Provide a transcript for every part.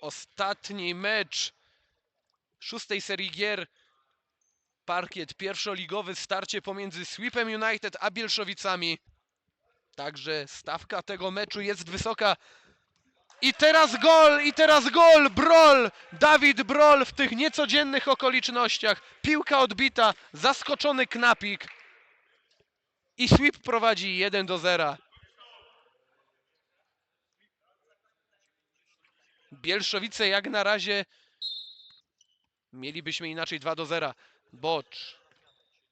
Ostatni mecz szóstej serii gier. Parkiet pierwszoligowy starcie pomiędzy Sweepem United a Bielszowicami. Także stawka tego meczu jest wysoka. I teraz gol, i teraz gol, Brol, Dawid Brol w tych niecodziennych okolicznościach. Piłka odbita, zaskoczony knapik. I Sweep prowadzi 1 do 0. Bielszowice jak na razie mielibyśmy inaczej 2 do 0. Bocz.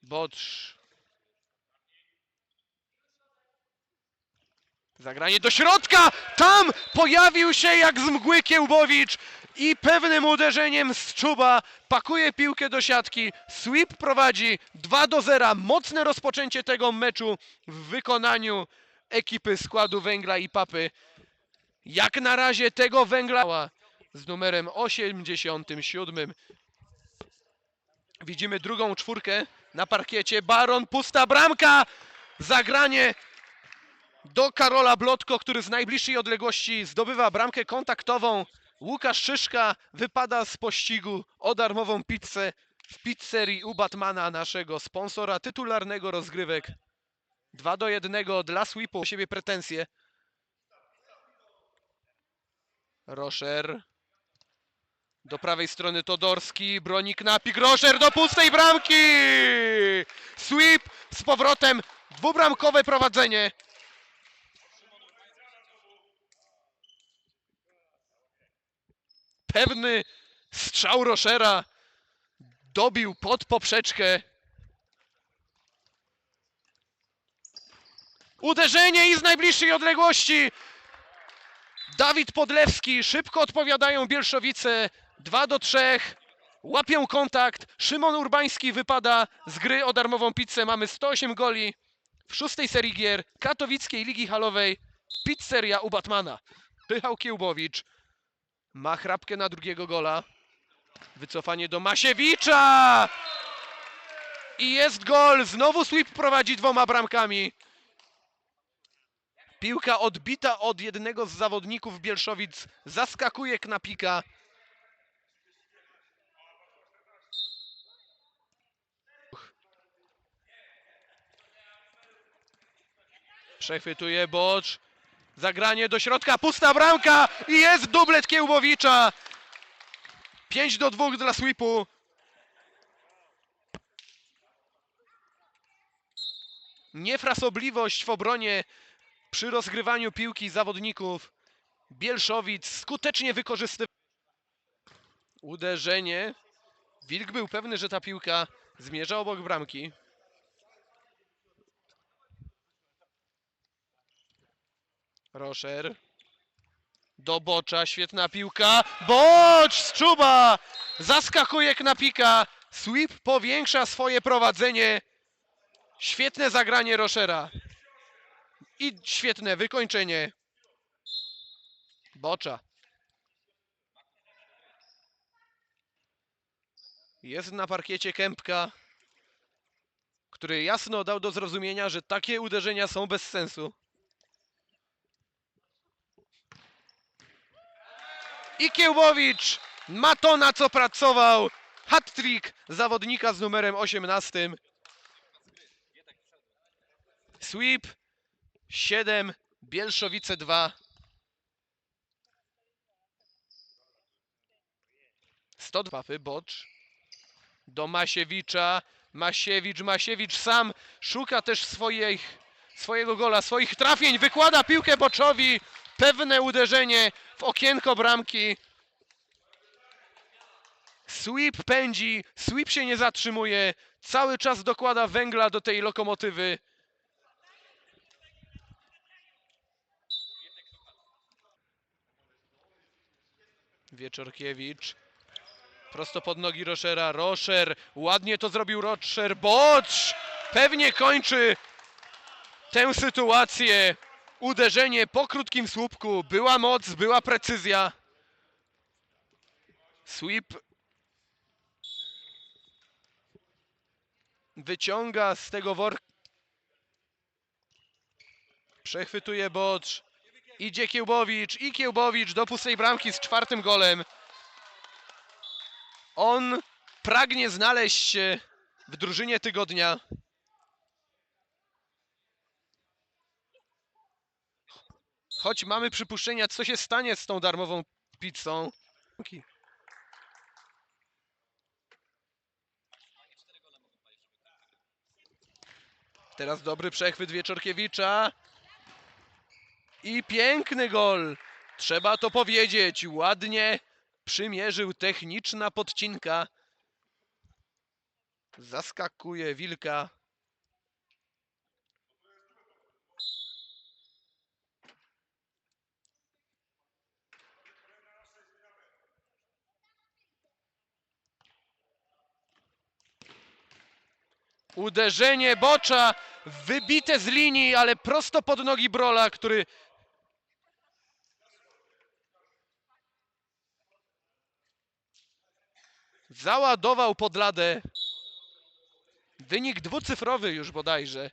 Bocz. Zagranie do środka! Tam pojawił się jak z mgły Kiełbowicz i pewnym uderzeniem z czuba pakuje piłkę do siatki. Sweep prowadzi 2 do 0. Mocne rozpoczęcie tego meczu w wykonaniu ekipy składu węgla i papy. Jak na razie tego węgla z numerem 87. Widzimy drugą czwórkę na parkiecie. Baron, pusta bramka! Zagranie do Karola Blotko, który z najbliższej odległości zdobywa bramkę kontaktową. Łukasz Szyszka wypada z pościgu o darmową pizzę w pizzerii u Batmana, naszego sponsora tytularnego rozgrywek. 2 do 1 dla Sweepu, siebie pretensje. Roszer. Do prawej strony Todorski, broni knapik, Roszer do pustej bramki! Sweep z powrotem, dwubramkowe prowadzenie. Pewny strzał Roszera dobił pod poprzeczkę. Uderzenie i z najbliższej odległości Dawid Podlewski, szybko odpowiadają Bielszowice, 2 do 3, łapią kontakt, Szymon Urbański wypada z gry o darmową pizzę, mamy 108 goli w szóstej serii gier katowickiej ligi halowej, pizzeria u Batmana. Pychał Kiełbowicz, ma chrapkę na drugiego gola, wycofanie do Masiewicza! I jest gol, znowu Sweep prowadzi dwoma bramkami. Piłka odbita od jednego z zawodników Bielszowic. Zaskakuje Knapika. Przechwytuje Bocz. Zagranie do środka, pusta bramka i jest dublet Kiełbowicza. 5 do 2 dla Sweepu. Niefrasobliwość w obronie przy rozgrywaniu piłki zawodników Bielszowic skutecznie wykorzystywał uderzenie. Wilk był pewny, że ta piłka zmierza obok bramki. Roszer. Do Bocza, świetna piłka. Bocz z czuba! Zaskakuje Knapika. Sweep powiększa swoje prowadzenie. Świetne zagranie Roszera. I świetne wykończenie. Bocza. Jest na parkiecie Kępka, który jasno dał do zrozumienia, że takie uderzenia są bez sensu. I Kiełbowicz ma to, na co pracował. Hat-trick zawodnika z numerem 18. Sweep 7, Bielszowice 2. 102 Bocz. Do Masiewicza. Masiewicz, Masiewicz sam szuka też swoich, swojego gola, swoich trafień. Wykłada piłkę Boczowi. Pewne uderzenie w okienko bramki. Sweep pędzi, sweep się nie zatrzymuje. Cały czas dokłada węgla do tej lokomotywy. Wieczorkiewicz. Prosto pod nogi Roszera. Roszer. Ładnie to zrobił Roszer. Bocz! Pewnie kończy tę sytuację. Uderzenie po krótkim słupku. Była moc, była precyzja. Sweep wyciąga z tego worka. Przechwytuje Bocz. Idzie Kiełbowicz i Kiełbowicz do pustej bramki z czwartym golem. On pragnie znaleźć się w drużynie tygodnia. Choć mamy przypuszczenia, co się stanie z tą darmową pizzą. Teraz dobry przechwyt Wieczorkiewicza. I piękny gol. Trzeba to powiedzieć. Ładnie przymierzył techniczna podcinka. Zaskakuje Wilka. Uderzenie Bocza, wybite z linii, ale prosto pod nogi Brola, który załadował pod ladę. Wynik dwucyfrowy już bodajże.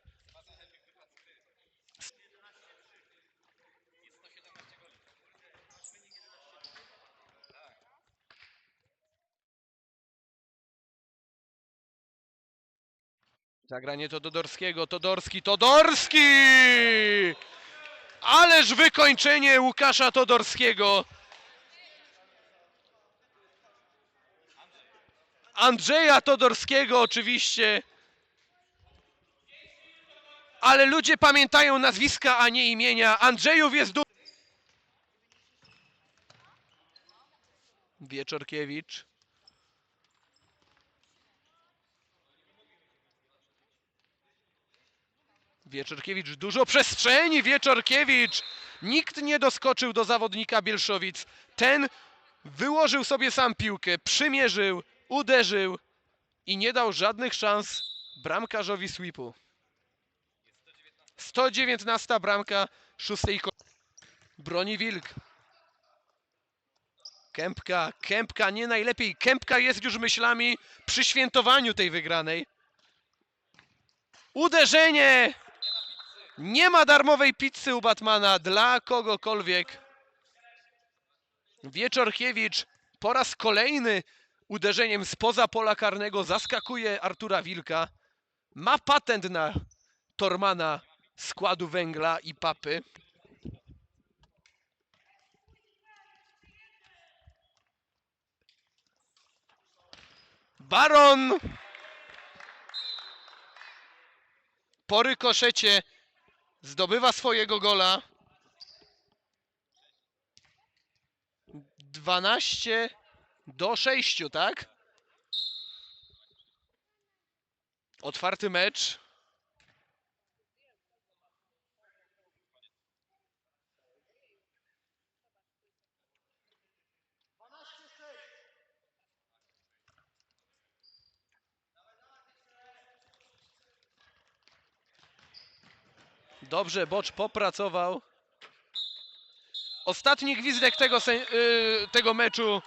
Zagranie to Todorskiego, Todorski, Todorski! Ależ wykończenie Łukasza Todorskiego. Andrzeja Todorskiego oczywiście. Ale ludzie pamiętają nazwiska, a nie imienia. Andrzejów jest du... Wieczorkiewicz. Wieczorkiewicz, dużo przestrzeni, Wieczorkiewicz. Nikt nie doskoczył do zawodnika Bielszowic. Ten wyłożył sobie sam piłkę, przymierzył, uderzył i nie dał żadnych szans bramkarzowi sweepu. 119 bramka szóstej broni Wilk. Kępka, Kępka nie najlepiej. Kępka jest już myślami przy świętowaniu tej wygranej. Uderzenie! Nie ma darmowej pizzy u Batmana dla kogokolwiek. Wieczorkiewicz po raz kolejny uderzeniem spoza pola karnego zaskakuje Artura Wilka. Ma patent na Tormana składu węgla i papy. Baron po rykoszecie zdobywa swojego gola. 12 do 6, tak? Otwarty mecz. Dobrze, Bocz popracował. Ostatni gwizdek tego, y, tego meczu.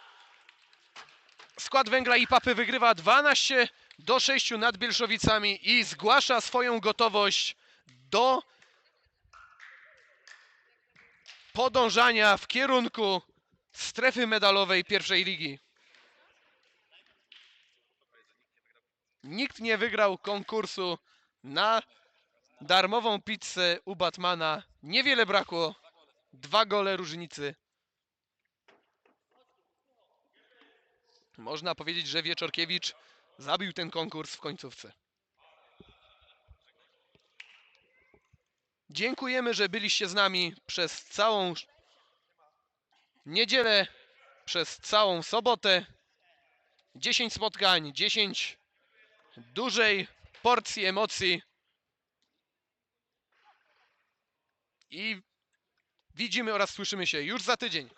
Skład Węgla i Papy wygrywa 12 do 6 nad Bielszowicami i zgłasza swoją gotowość do podążania w kierunku strefy medalowej pierwszej ligi. Nikt nie wygrał konkursu na darmową pizzę u Batmana. Niewiele brakło. Dwa gole różnicy. Można powiedzieć, że Wieczorkiewicz zabił ten konkurs w końcówce. Dziękujemy, że byliście z nami przez całą niedzielę, przez całą sobotę. 10 spotkań, 10 dużej porcji emocji. I widzimy oraz słyszymy się już za tydzień.